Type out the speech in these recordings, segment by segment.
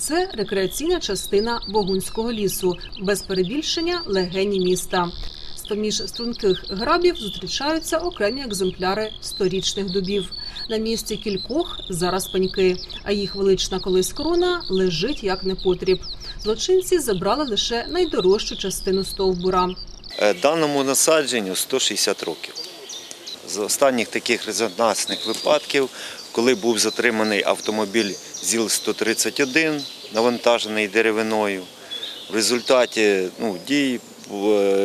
Це рекреаційна частина Богунського лісу, без перебільшення легені міста. З-поміж струнких грабів зустрічаються окремі екземпляри сторічних дубів. На місці кількох зараз пеньки, а їх велична колись корона лежить як непотріб. Злочинці забрали лише найдорожчу частину стовбура. Е, Даному насадженню 160 років. З останніх таких резонансних випадків, коли був затриманий автомобіль ЗІЛ-131, навантажений деревиною, в результаті ну, дій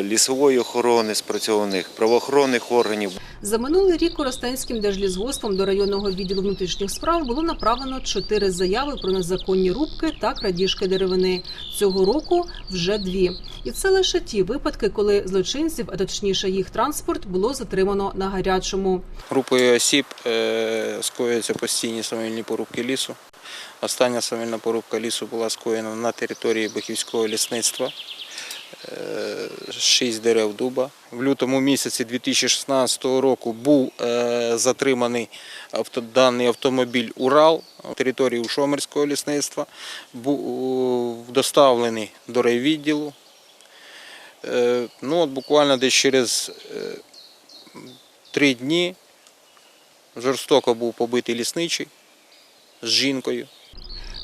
лісової охорони, спрацьованих правоохоронних органів За минулий рік Коростенським держлісгоспом до районного відділу внутрішніх справ було направлено чотири заяви про незаконні рубки та крадіжки деревини. Цього року вже дві. І це лише ті випадки, коли злочинців, а точніше їх транспорт, було затримано на гарячому. Групою осіб е, скоюються постійні самовільні порубки лісу. Остання самовільна порубка лісу була скоєна на території Бахівського лісництва. Е, Шість дерев дуба. В лютому місяці 2016 року був е, затриманий даний автомобіль Урал на території Ушомерського лісництва. Був доставлений до райвідділу. Е, Ну, от буквально десь через е, три дні жорстоко був побитий лісничий з жінкою.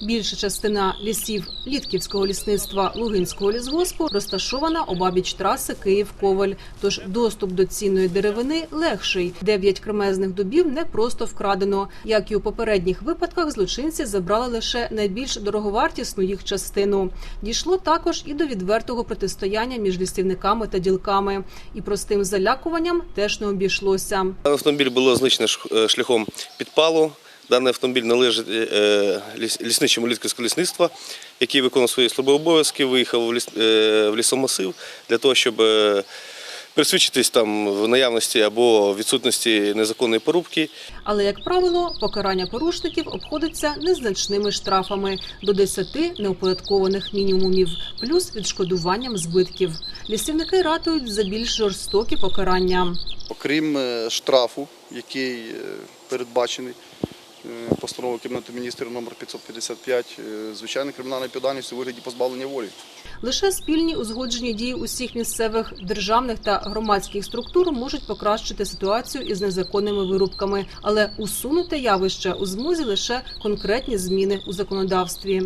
Більша частина лісів Літківського лісництва Лугинського лісгоспу розташована обабіч траси Київ-Коваль. Тож доступ до цінної деревини легший. Дев'ять кремезних дубів не просто вкрадено. Як і у попередніх випадках, злочинці забрали лише найбільш дороговартісну їх частину. Дійшло також і до відвертого протистояння між лісівниками та ділками. І простим залякуванням теж не обійшлося. Автомобіль було знищено е, шляхом підпалу. Даний автомобіль належить е, ліс- лісничому літківського лісництва, який виконував свої службові обов'язки, виїхав в, ліс, е, в лісомасив для того, щоб е, присвідчитись там в наявності або відсутності незаконної порубки. Але як правило, покарання порушників обходиться незначними штрафами до 10 неоподаткованих мінімумів, плюс відшкодуванням збитків. Лісівники ратують за більш жорстокі покарання. Окрім е, штрафу, який е, передбачений е, постановою Кабінету міністрів номер 555, е, звичайно, кримінальна відповідальність у вигляді позбавлення волі. Лише спільні узгоджені дії усіх місцевих державних та громадських структур можуть покращити ситуацію із незаконними вирубками, але усунути явище у змозі лише конкретні зміни у законодавстві.